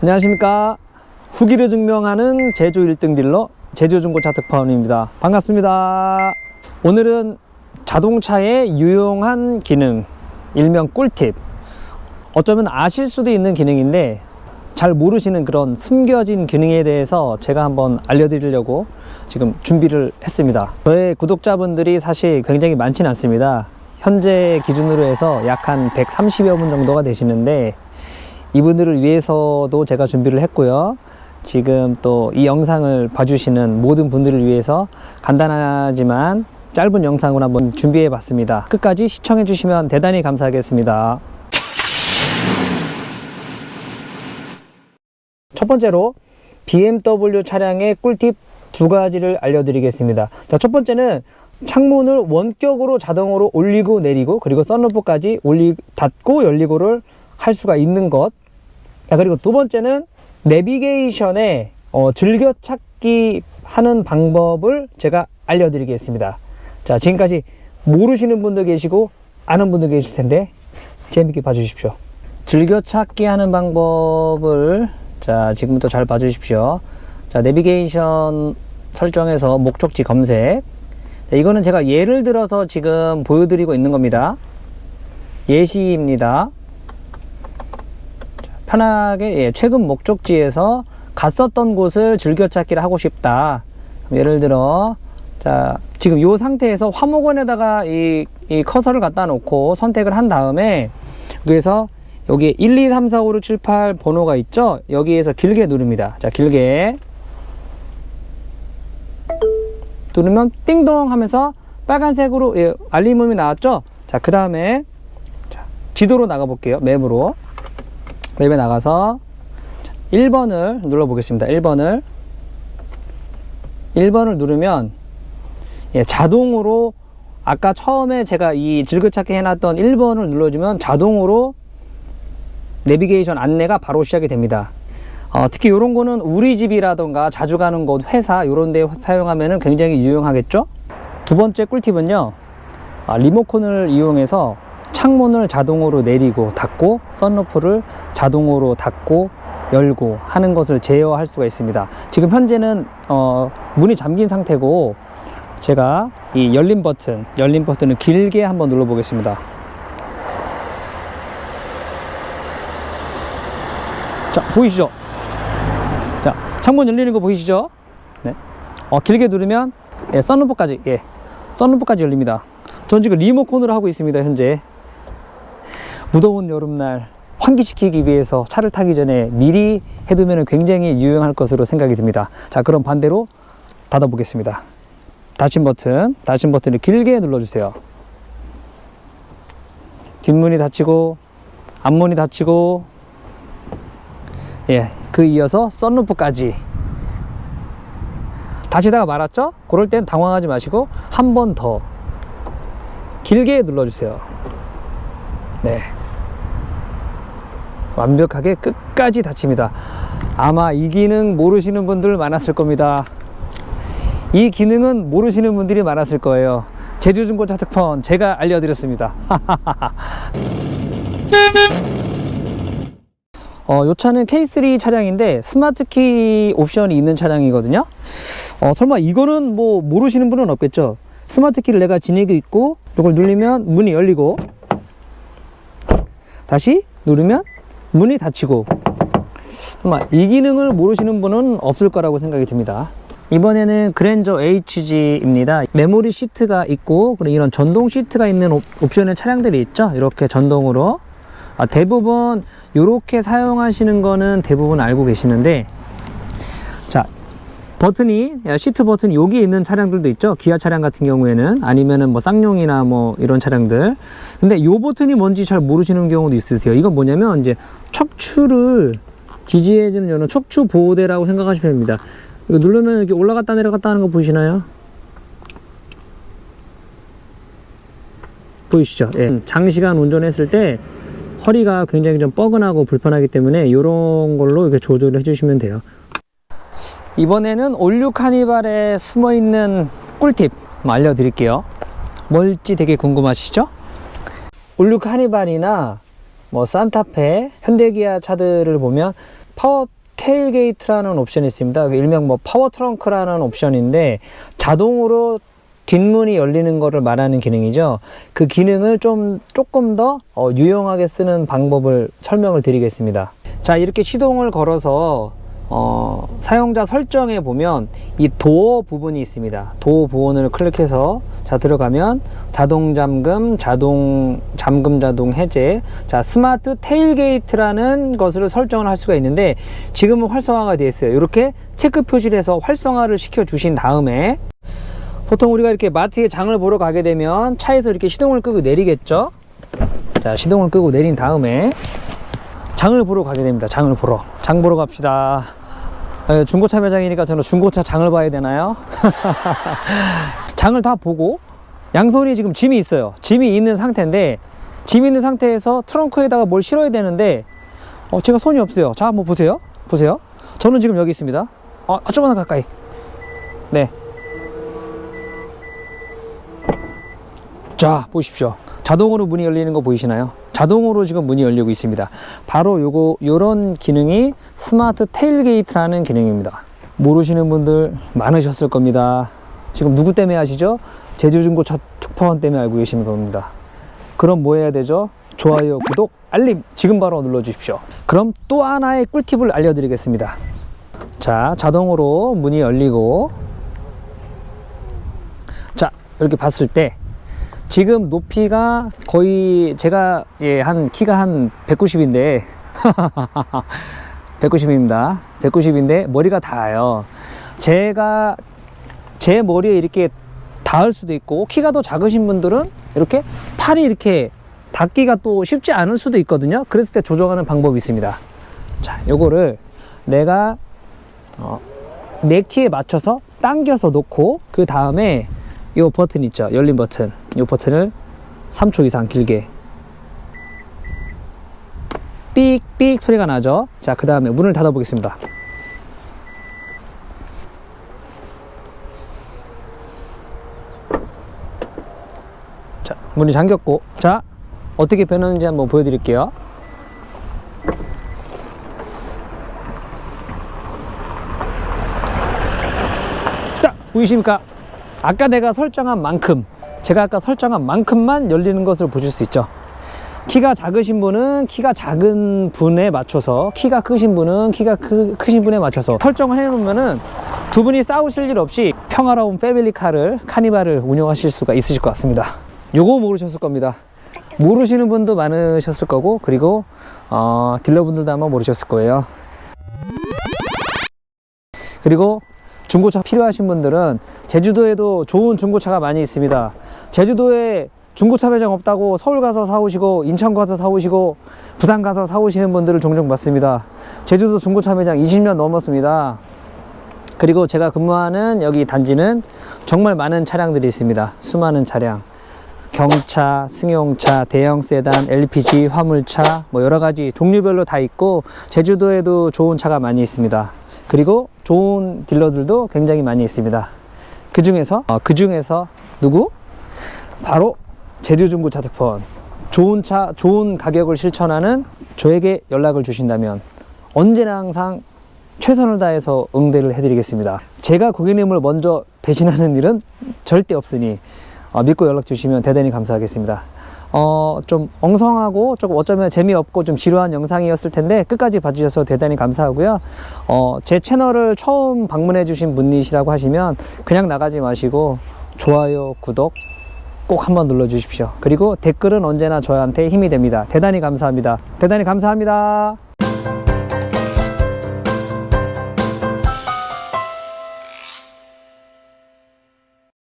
안녕하십니까. 후기를 증명하는 제주 1등 딜러 제주중고차 특파원입니다. 반갑습니다. 오늘은 자동차의 유용한 기능, 일명 꿀팁. 어쩌면 아실 수도 있는 기능인데 잘 모르시는 그런 숨겨진 기능에 대해서 제가 한번 알려드리려고 지금 준비를 했습니다. 저의 구독자분들이 사실 굉장히 많지는 않습니다. 현재 기준으로 해서 약 한 130여 분 정도가 되시는데 이분들을 위해서도 제가 준비를 했고요. 지금 또 이 영상을 봐주시는 모든 분들을 위해서 간단하지만 짧은 영상을 한번 준비해 봤습니다. 끝까지 시청해 주시면 대단히 감사하겠습니다. 첫 번째로 BMW 차량의 꿀팁 두 가지를 알려드리겠습니다. 자, 첫 번째는 창문을 원격으로 자동으로 올리고 내리고 그리고 썬루프까지 올리 닫고 열리고를 할 수가 있는 것. 자, 그리고 두 번째는 내비게이션에 어, 즐겨찾기 하는 방법을 제가 알려드리겠습니다. 자, 지금까지 모르시는 분도 계시고 아는 분도 계실 텐데 재밌게 봐주십시오. 즐겨찾기 하는 방법을 자, 지금부터 잘 봐주십시오. 자, 내비게이션 설정에서 목적지 검색. 자, 이거는 제가 예를 들어서 지금 보여드리고 있는 겁니다. 예시입니다. 자, 편하게 예, 최근 목적지에서 갔었던 곳을 즐겨 찾기를 하고 싶다. 예를 들어 자 지금 이 상태에서 화목원에다가 이, 이 커서를 갖다 놓고 선택을 한 다음에 여기에서 여기 1, 2, 3, 4, 5, 6, 7, 8 번호가 있죠? 여기에서 길게 누릅니다. 자 길게. 누르면 띵동 하면서 빨간색으로 예, 알림음이 나왔죠? 자 그 다음에 지도로 나가 볼게요. 맵으로 맵에 나가서 1번을 눌러 보겠습니다 1번을 1번을 누르면 예, 자동으로 아까 처음에 제가 이 즐겨찾기 해놨던 1번을 눌러주면 자동으로 내비게이션 안내가 바로 시작이 됩니다. 어, 특히 이런 거는 우리 집이라던가 자주 가는 곳, 회사 이런 데 사용하면 굉장히 유용하겠죠? 두 번째 꿀팁은요. 아, 리모컨을 이용해서 창문을 자동으로 내리고 닫고 썬루프를 자동으로 닫고 열고 하는 것을 제어할 수가 있습니다. 지금 현재는 어, 문이 잠긴 상태고 제가 이 열림 버튼, 열림 버튼을 길게 한번 눌러 보겠습니다. 자, 보이시죠? 자, 창문 열리는 거 보이시죠? 네. 어, 길게 누르면 예, 썬루프까지 예. 썬루프까지 열립니다. 전 지금 리모컨으로 하고 있습니다, 현재. 무더운 여름날 환기시키기 위해서 차를 타기 전에 미리 해두면 굉장히 유용할 것으로 생각이 듭니다. 자, 그럼 반대로 닫아 보겠습니다. 닫힌 버튼, 닫힌 버튼을 길게 눌러주세요. 뒷문이 닫히고, 앞문이 닫히고, 예, 그 이어서 썬루프까지. 닫히다가 말았죠? 그럴 땐 당황하지 마시고, 한 번 더 길게 눌러주세요. 네. 완벽하게 끝까지 닫힙니다. 아마 이 기능 모르시는 분들 많았을 겁니다. 이 기능은 모르시는 분들이 많았을 거예요. 제주중고차 특파원 제가 알려드렸습니다. 어, 요 차는 K3 차량인데 스마트키 옵션이 있는 차량이거든요. 어, 설마 이거는 뭐 모르시는 분은 없겠죠? 스마트키를 내가 지니고 있고 이걸 누르면 문이 열리고 다시 누르면 문이 닫히고 정말 이 기능을 모르시는 분은 없을 거라고 생각이 듭니다. 이번에는 그랜저 HG입니다. 메모리 시트가 있고 그리고 이런 전동 시트가 있는 옵- 옵션의 차량들이 있죠. 이렇게 전동으로 아, 대부분 이렇게 사용하시는 거는 대부분 알고 계시는데 자 버튼이 시트 버튼이 여기 있는 차량들도 있죠. 기아 차량 같은 경우에는 아니면은 뭐 쌍용이나 뭐 이런 차량들. 근데 요 버튼이 뭔지 잘 모르시는 경우도 있으세요. 이건 뭐냐면 이제 척추를 지지해주는 이런 척추 보호대라고 생각하시면 됩니다. 이거 누르면 이렇게 올라갔다 내려갔다 하는 거 보이시나요? 보이시죠? 예. 장시간 운전했을 때 허리가 굉장히 좀 뻐근하고 불편하기 때문에 이런 걸로 이렇게 조절을 해주시면 돼요. 이번에는 올류 카니발에 숨어 있는 꿀팁 알려드릴게요. 뭘지 되게 궁금하시죠? 올류 카니발이나 뭐 산타페, 현대기아 차들을 보면 파워 테일게이트라는 옵션이 있습니다. 일명 뭐 파워 트렁크라는 옵션인데 자동으로 뒷문이 열리는 것을 말하는 기능이죠. 그 기능을 좀 조금 더 어, 유용하게 쓰는 방법을 설명을 드리겠습니다. 자, 이렇게 시동을 걸어서 어, 사용자 설정에 보면 이 도어 부분이 있습니다. 도어 부분을 클릭해서 자 들어가면 자동 잠금, 자동 잠금 자동 해제, 자 스마트 테일게이트라는 것을 설정을 할 수가 있는데 지금은 활성화가 되어 있어요. 이렇게 체크 표시를 해서 활성화를 시켜 주신 다음에 보통 우리가 이렇게 마트에 장을 보러 가게 되면 차에서 이렇게 시동을 끄고 내리겠죠. 자 시동을 끄고 내린 다음에 장을 보러 가게 됩니다. 장을 보러. 장 보러 갑시다. 에, 중고차 매장이니까 저는 중고차 장을 봐야 되나요? 장을 다 보고 양손이 지금 짐이 있어요. 짐이 있는 상태인데 짐 있는 상태에서 트렁크에다가 뭘 실어야 되는데 어, 제가 손이 없어요. 자, 한번 보세요. 보세요. 저는 지금 여기 있습니다. 어, 좀만 더 가까이. 네. 자, 보십시오. 자동으로 문이 열리는 거 보이시나요? 자동으로 지금 문이 열리고 있습니다. 바로 요거 요런 기능이 스마트 테일게이트라는 기능입니다. 모르시는 분들 많으셨을 겁니다. 지금 누구 때문에 아시죠? 제주중고차 특파원 때문에 알고 계시는 겁니다. 그럼 뭐 해야 되죠? 좋아요, 구독, 알림 지금 바로 눌러 주십시오. 그럼 또 하나의 꿀팁을 알려드리겠습니다. 자, 자동으로 문이 열리고 자, 이렇게 봤을 때 지금 높이가 거의 제가 예, 한 키가 한 190인데 190입니다. 190인데 머리가 닿아요. 제가 제 머리에 이렇게 닿을 수도 있고 키가 더 작으신 분들은 이렇게 팔이 이렇게 닿기가 또 쉽지 않을 수도 있거든요. 그랬을 때 조정하는 방법이 있습니다. 자, 요거를 내가 어, 내 키에 맞춰서 당겨서 놓고 그 다음에 이 버튼 있죠 열린 버튼 이 버튼을 3초 이상 길게. 삑삑 소리가 나죠? 자 그 다음에 문을 닫아 보겠습니다. 자 문이 잠겼고. 자 어떻게 변하는지 한번 보여드릴게요. 자 보이십니까? 아까 내가 설정한 만큼 제가 아까 설정한 만큼만 열리는 것을 보실 수 있죠. 키가 작으신 분은 키가 작은 분에 맞춰서 키가 크신 분은 키가 크, 크신 분에 맞춰서 설정을 해 놓으면은 두 분이 싸우실 일 없이 평화로운 패밀리카를 카니발을 운영하실 수가 있으실 것 같습니다. 요거 모르셨을 겁니다. 모르시는 분도 많으셨을 거고 그리고 어, 딜러분들도 아마 모르셨을 거예요. 그리고 중고차 필요하신 분들은 제주도에도 좋은 중고차가 많이 있습니다. 제주도에 중고차 매장 없다고 서울 가서 사오시고 인천 가서 사오시고 부산 가서 사오시는 분들을 종종 봤습니다. 제주도 중고차 매장 20년 넘었습니다. 그리고 제가 근무하는 여기 단지는 정말 많은 차량들이 있습니다. 수많은 차량. 경차, 승용차, 대형 세단, LPG, 화물차, 뭐 여러 가지 종류별로 다 있고 제주도에도 좋은 차가 많이 있습니다. 그리고 좋은 딜러들도 굉장히 많이 있습니다. 그 중에서 어, 그 중에서 누구? 바로 제주중고차 특파원. 좋은 차, 좋은 가격을 실천하는 저에게 연락을 주신다면 언제나 항상 최선을 다해서 응대를 해드리겠습니다. 제가 고객님을 먼저 배신하는 일은 절대 없으니 어, 믿고 연락 주시면 대단히 감사하겠습니다. 어, 좀 엉성하고 조금 어쩌면 재미없고 좀 지루한 영상이었을 텐데 끝까지 봐주셔서 대단히 감사하고요. 어, 제 채널을 처음 방문해 주신 분이시라고 하시면 그냥 나가지 마시고 좋아요, 구독 꼭 한번 눌러 주십시오. 그리고 댓글은 언제나 저한테 힘이 됩니다. 대단히 감사합니다. 대단히 감사합니다.